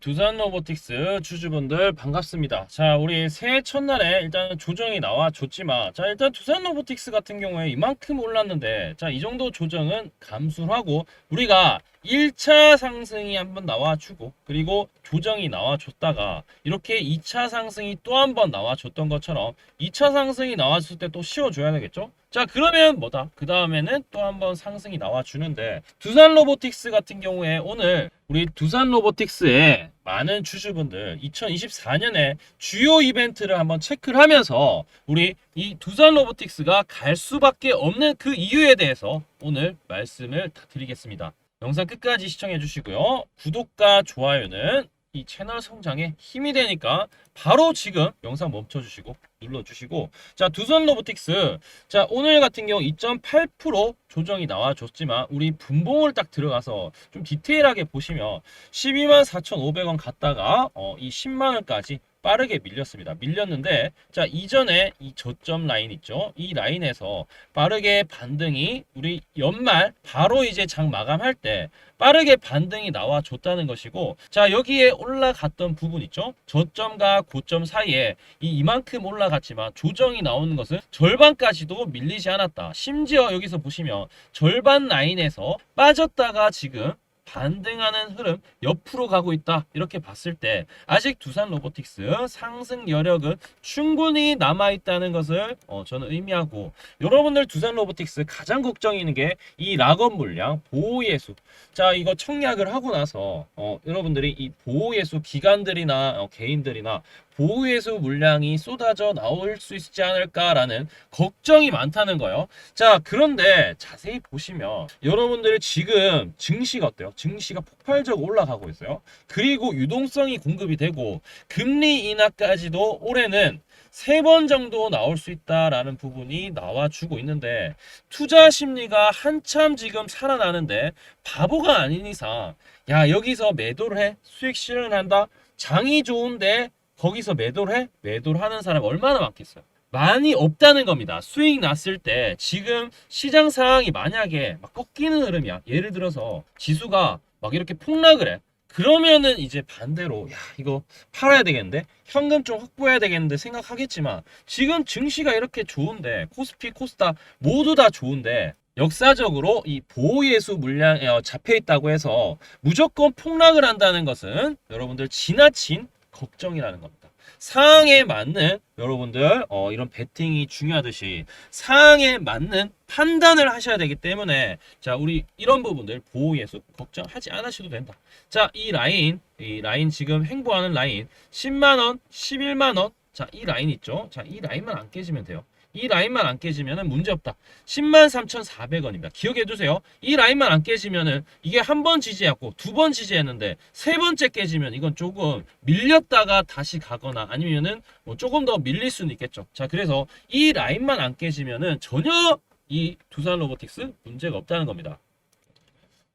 두산 로보틱스 주주분들 반갑습니다. 자, 우리 새해 첫날에 일단 조정이 나와 줬지만, 자, 일단 두산 로보틱스 같은 경우에 이만큼 올랐는데, 자, 이 정도 조정은 감수를 하고, 우리가 1차 상승이 한번 나와주고, 그리고 조정이 나와줬다가, 이렇게 2차 상승이 또 한번 나와줬던 것처럼, 2차 상승이 나왔을 때 또 씌워줘야 되겠죠? 자, 그러면 뭐다? 그 다음에는 또 한번 상승이 나와주는데, 두산 로보틱스 같은 경우에 오늘 우리 두산 로보틱스의 많은 주주분들 2024년에 주요 이벤트를 한번 체크를 하면서 우리 이 두산 로보틱스가 갈 수밖에 없는 그 이유에 대해서 오늘 말씀을 다 드리겠습니다. 영상 끝까지 시청해 주시고요. 구독과 좋아요는 이 채널 성장에 힘이 되니까 바로 지금 영상 멈춰 주시고 눌러 주시고. 자 두산 로보틱스. 자 오늘 같은 경우 2.8% 조정이 나와줬지만 우리 분봉을 딱 들어가서 좀 디테일하게 보시면 12만 4,500원 갔다가 어, 이 10만 원까지 빠르게 밀렸습니다. 밀렸는데 자 이전에 이 저점 라인 있죠? 이 라인에서 빠르게 반등이 우리 연말 바로 이제 장 마감할 때 빠르게 반등이 나와줬다는 것이고 자 여기에 올라갔던 부분 있죠? 저점과 고점 사이에 이 이만큼 올라갔지만 조정이 나오는 것은 절반까지도 밀리지 않았다. 심지어 여기서 보시면 절반 라인에서 빠졌다가 지금 반등하는 흐름 옆으로 가고 있다. 이렇게 봤을 때 아직 두산 로보틱스 상승 여력은 충분히 남아 있다는 것을 어, 저는 의미하고 여러분들 두산 로보틱스 가장 걱정이 있는 게 이 락업 물량 보호 예수. 자 이거 청약을 하고 나서 어, 여러분들이 이 보호 예수 기관들이나 어, 개인들이나 보호 예수 물량이 쏟아져 나올 수 있지 않을까라는 걱정이 많다는 거예요. 자, 그런데 자세히 보시면 여러분들 지금 증시가 어때요? 증시가 폭발적으로 올라가고 있어요. 그리고 유동성이 공급이 되고 금리 인하까지도 올해는 세 번 정도 나올 수 있다라는 부분이 나와주고 있는데 투자 심리가 한참 지금 살아나는데 바보가 아닌 이상 야 여기서 매도를 해 수익 실현한다 장이 좋은데 거기서 매도를 해 매도를 하는 사람 얼마나 많겠어요 많이 없다는 겁니다. 수익 났을 때 지금 시장 상황이 만약에 막 꺾이는 흐름이야. 예를 들어서 지수가 막 이렇게 폭락을 해. 그러면은 이제 반대로 야 이거 팔아야 되겠는데 현금 좀 확보해야 되겠는데 생각하겠지만 지금 증시가 이렇게 좋은데 코스피 코스닥 모두 다 좋은데 역사적으로 이 보호예수 물량에 어, 잡혀 있다고 해서 무조건 폭락을 한다는 것은 여러분들 지나친 걱정이라는 겁니다. 상황에 맞는 여러분들 어, 이런 베팅이 중요하듯이 상황에 맞는 판단을 하셔야 되기 때문에 자 우리 이런 부분들 보호 예수 걱정하지 않으셔도 된다. 자 이 라인 이 라인 지금 행보하는 라인 10만 원, 11만 원. 자 이 라인 있죠. 자 이 라인만 안 깨지면 돼요. 이 라인만 안 깨지면은 문제 없다. 10만 3,400원입니다. 기억해 두세요. 이 라인만 안 깨지면은 이게 한 번 지지했고 두 번 지지했는데 세 번째 깨지면 이건 조금 밀렸다가 다시 가거나 아니면은 뭐 조금 더 밀릴 수는 있겠죠. 자, 그래서 이 라인만 안 깨지면은 전혀 이 두산 로보틱스 문제가 없다는 겁니다.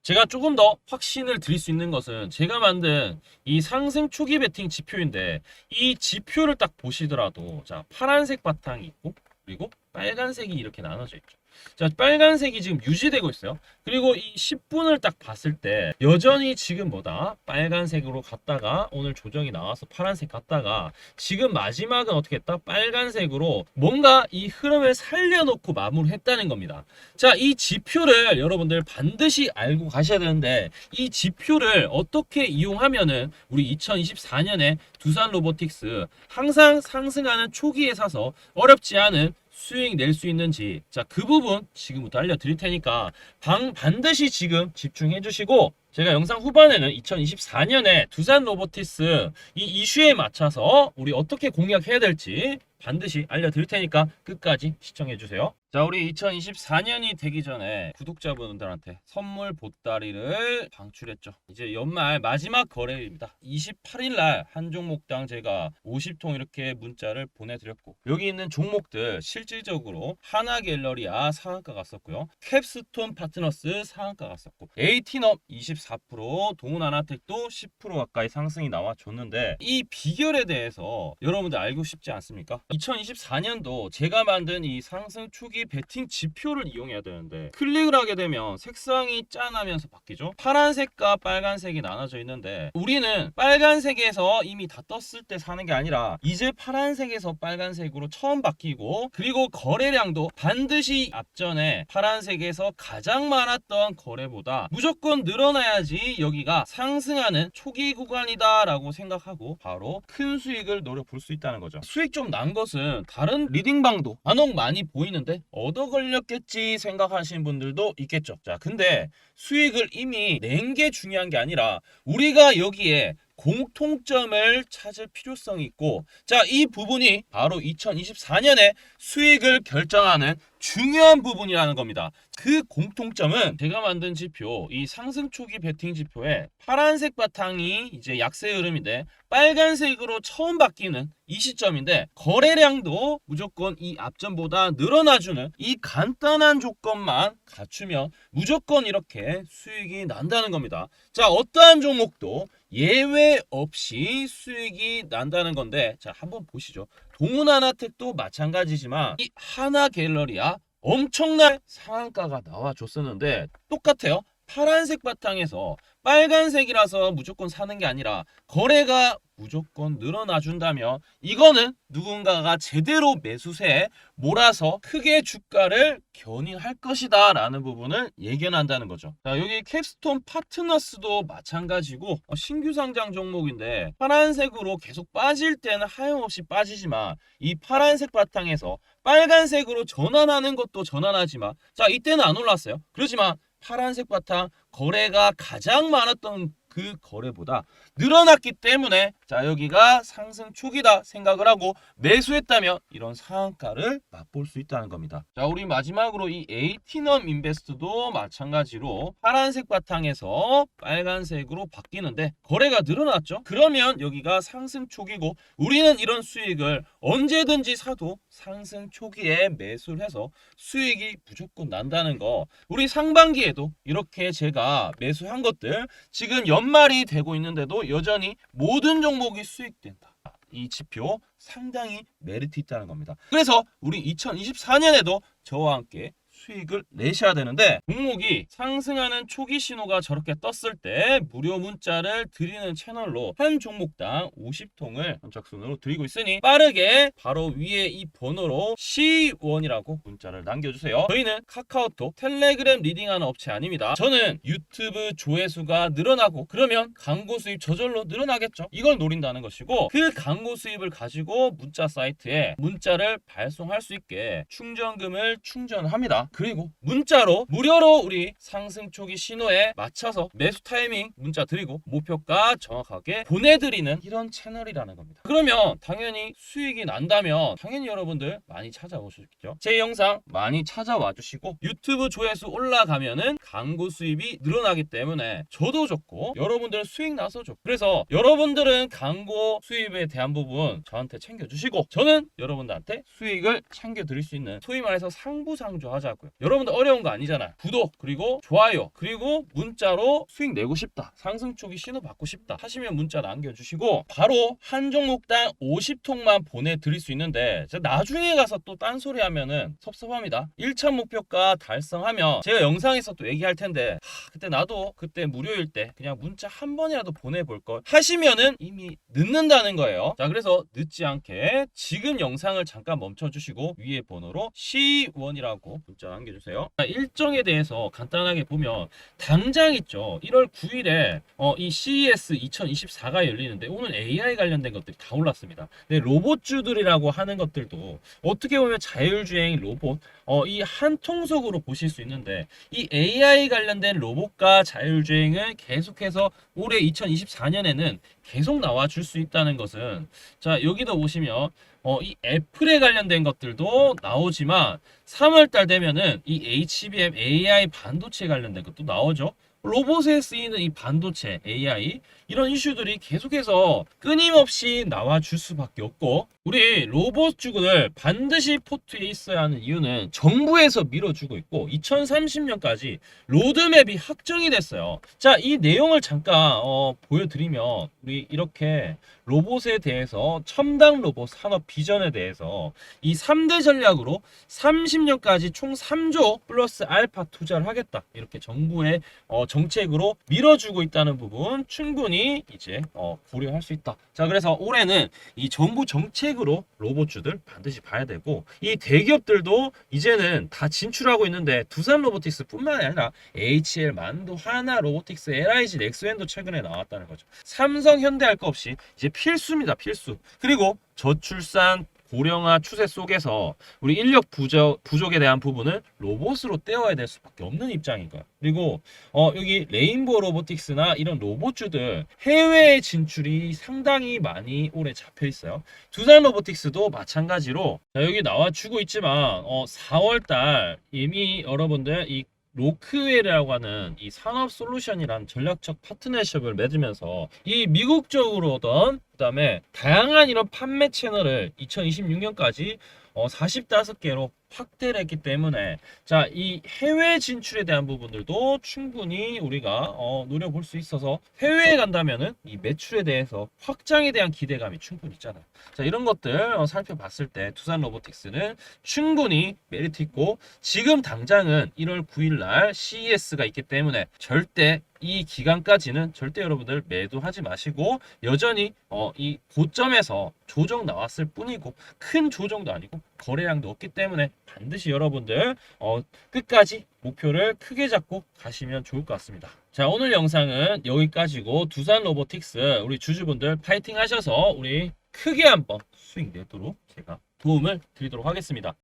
제가 조금 더 확신을 드릴 수 있는 것은 제가 만든 이 상승 초기 베팅 지표인데 이 지표를 딱 보시더라도 자 파란색 바탕이 있고 그리고 빨간색이 이렇게 나눠져 있죠. 자, 빨간색이 지금 유지되고 있어요. 그리고 이 10분을 딱 봤을 때 여전히 지금 뭐다? 빨간색으로 갔다가 오늘 조정이 나와서 파란색 갔다가 지금 마지막은 어떻게 했다? 빨간색으로 뭔가 이 흐름을 살려놓고 마무리했다는 겁니다. 자, 이 지표를 여러분들 반드시 알고 가셔야 되는데 이 지표를 어떻게 이용하면은 우리 2024년에 두산 로보틱스 항상 상승하는 초기에 사서 어렵지 않은 수익 낼 수 있는지 자 그 부분 지금부터 알려드릴 테니까 방, 반드시 지금 집중해 주시고 제가 영상 후반에는 2024년에 두산 로보티스 이 이슈에 맞춰서 우리 어떻게 공략해야 될지 반드시 알려드릴 테니까 끝까지 시청해 주세요. 자, 우리 2024년이 되기 전에 구독자분들한테 선물 보따리를 방출했죠. 이제 연말 마지막 거래일입니다. 28일 날 한 종목당 제가 50통 이렇게 문자를 보내드렸고 여기 있는 종목들 실질적으로 하나 갤러리아 상한가 갔었고요. 캡스톤 파트너스 상한가 갔었고 에이티넘 24% 동훈 아나텍도 10% 가까이 상승이 나와줬는데 이 비결에 대해서 여러분들 알고 싶지 않습니까? 2024년도 제가 만든 이 상승 초기 초기 배팅 지표를 이용해야 되는데 클릭을 하게 되면 색상이 짠하면서 바뀌죠. 파란색과 빨간색이 나눠져 있는데 우리는 빨간색에서 이미 다 떴을 때 사는 게 아니라 이제 파란색에서 빨간색으로 처음 바뀌고 그리고 거래량도 반드시 앞전에 파란색에서 가장 많았던 거래보다 무조건 늘어나야지 여기가 상승하는 초기 구간이다 라고 생각하고 바로 큰 수익을 노려 볼 수 있다는 거죠. 수익 좀 난 것은 다른 리딩방도 간혹 많이 보이는데 얻어 걸렸겠지 생각하시는 분들도 있겠죠. 자, 근데 수익을 이미 낸 게 중요한 게 아니라 우리가 여기에 공통점을 찾을 필요성이 있고 자 이 부분이 바로 2024년에 수익을 결정하는 중요한 부분이라는 겁니다. 그 공통점은 제가 만든 지표 이 상승 초기 베팅 지표에 파란색 바탕이 이제 약세 흐름인데 빨간색으로 처음 바뀌는 이 시점인데 거래량도 무조건 이 앞전보다 늘어나주는 이 간단한 조건만 갖추면 무조건 이렇게 수익이 난다는 겁니다. 자 어떠한 종목도 예외 없이 수익이 난다는 건데 자 한번 보시죠. 동훈하나텍도 마찬가지지만 이 하나 갤러리아 엄청난 상한가가 나와줬었는데 똑같아요. 파란색 바탕에서 빨간색이라서 무조건 사는 게 아니라 거래가 무조건 늘어나 준다면 이거는 누군가가 제대로 매수세에 몰아서 크게 주가를 견인할 것이다 라는 부분을 예견한다는 거죠. 자 여기 캡스톤 파트너스도 마찬가지고 어, 신규 상장 종목인데 파란색으로 계속 빠질 때는 하염없이 빠지지만 이 파란색 바탕에서 빨간색으로 전환하는 것도 전환하지만 자 이때는 안 올랐어요. 그렇지만 파란색 바탕 거래가 가장 많았던 그 거래보다 늘어났기 때문에 자 여기가 상승 초기다 생각을 하고 매수했다면 이런 상한가를 맛볼 수 있다는 겁니다. 자 우리 마지막으로 이 에이티넘 인베스트도 마찬가지로 파란색 바탕에서 빨간색으로 바뀌는데 거래가 늘어났죠. 그러면 여기가 상승 초기고 우리는 이런 수익을 언제든지 사도 상승 초기에 매수를 해서 수익이 무조건 난다는 거 우리 상반기에도 이렇게 제가 매수한 것들 지금 연말이 되고 있는데도 여전히 모든 종목이 수익된다. 이 지표 상당히 메리트 있다는 겁니다. 그래서 우리 2024년에도 저와 함께 수익을 내셔야 되는데 종목이 상승하는 초기 신호가 저렇게 떴을 때 무료 문자를 드리는 채널로 한 종목당 50통을 선착순으로 드리고 있으니 빠르게 바로 위에 이 번호로 C1이라고 문자를 남겨주세요. 저희는 카카오톡, 텔레그램 리딩하는 업체 아닙니다. 저는 유튜브 조회수가 늘어나고 그러면 광고 수입 저절로 늘어나겠죠. 이걸 노린다는 것이고 그 광고 수입을 가지고 문자 사이트에 문자를 발송할 수 있게 충전금을 충전합니다. 그리고 문자로 무료로 우리 상승 초기 신호에 맞춰서 매수 타이밍 문자 드리고 목표가 정확하게 보내드리는 이런 채널이라는 겁니다. 그러면 당연히 수익이 난다면 당연히 여러분들 많이 찾아오시겠죠. 제 영상 많이 찾아와 주시고 유튜브 조회수 올라가면은 광고 수입이 늘어나기 때문에 저도 좋고 여러분들 수익 나서 좋고 그래서 여러분들은 광고 수입에 대한 부분 저한테 챙겨주시고 저는 여러분들한테 수익을 챙겨드릴 수 있는 소위 말해서 상부상조하자고 요. 여러분들 어려운 거 아니잖아. 구독 그리고 좋아요 그리고 문자로 수익 내고 싶다. 상승 초기 신호 받고 싶다. 하시면 문자 남겨주시고 바로 한 종목당 50통만 보내드릴 수 있는데 나중에 가서 또 딴소리 하면은 섭섭합니다. 1차 목표가 달성하면 제가 영상에서 또 얘기할 텐데 하, 그때 나도 그때 무료일 때 그냥 문자 한 번이라도 보내볼 걸 하시면은 이미 늦는다는 거예요. 자 그래서 늦지 않게 지금 영상을 잠깐 멈춰주시고 위에 번호로 C1이라고 문자 남겨주세요. 자, 일정에 대해서 간단하게 보면 당장 있죠. 1월 9일에 어, 이 CES 2024가 열리는데 오늘 AI 관련된 것들이 다 올랐습니다. 네, 로봇주들이라고 하는 것들도 어떻게 보면 자율주행 로봇 어, 이 한 통속으로 보실 수 있는데 이 AI 관련된 로봇과 자율주행을 계속해서 올해 2024년에는 계속 나와 줄 수 있다는 것은 자 여기도 보시면 어, 이 애플에 관련된 것들도 나오지만 3월달 되면은 이 HBM AI 반도체 관련된 것도 나오죠. 로봇에 쓰이는 이 반도체 AI 이런 이슈들이 계속해서 끊임없이 나와줄 수밖에 없고 우리 로봇 주군을 반드시 포트에 있어야 하는 이유는 정부에서 밀어주고 있고 2030년까지 로드맵이 확정이 됐어요. 자, 이 내용을 잠깐 어, 보여드리면 우리 이렇게 로봇에 대해서 첨단 로봇 산업 비전에 대해서 이 3대 전략으로 30년까지 총 3조 플러스 알파 투자를 하겠다. 이렇게 정부의 어, 정책으로 밀어주고 있다는 부분 충분히 이제 어, 고려할 수 있다. 자, 그래서 올해는 이 정부 정책으로 로봇주들 반드시 봐야 되고 이 대기업들도 이제는 다 진출하고 있는데 두산 로보틱스 뿐만 아니라 HL, 만두, 하나 로보틱스, LIG, 넥스웬도 최근에 나왔다는 거죠. 삼성, 현대 할 거 없이 이제 필수입니다. 필수. 그리고 저출산 고령화 추세 속에서 우리 인력 부족, 부족에 대한 부분을 로봇으로 떼어야 될 수밖에 없는 입장인 거야. 그리고 어, 여기 레인보우 로보틱스나 이런 로봇주들 해외 진출이 상당히 많이 올해 잡혀 있어요. 두산 로보틱스도 마찬가지로 자, 여기 나와주고 있지만 어, 4월달 이미 여러분들 이 로크웰이라고 하는 이 산업 솔루션이란 전략적 파트너십을 맺으면서 이 미국 적으로든 그다음에 다양한 이런 판매 채널을 2026년까지 어 45개로 확대를 했기 때문에 자 이 해외 진출에 대한 부분들도 충분히 우리가 어 노려볼 수 있어서 해외에 간다면은 이 매출에 대해서 확장에 대한 기대감이 충분히 있잖아요. 자 이런 것들 어, 살펴봤을 때 두산 로보틱스는 충분히 메리트 있고 지금 당장은 1월 9일 날 CES가 있기 때문에 절대 이 기간까지는 절대 여러분들 매도하지 마시고 여전히 어, 이 고점에서 조정 나왔을 뿐이고 큰 조정도 아니고 거래량도 없기 때문에 반드시 여러분들 어, 끝까지 목표를 크게 잡고 가시면 좋을 것 같습니다. 자 오늘 영상은 여기까지고 두산 로보틱스 우리 주주분들 파이팅 하셔서 우리 크게 한번 수익 내도록 제가 도움을 드리도록 하겠습니다.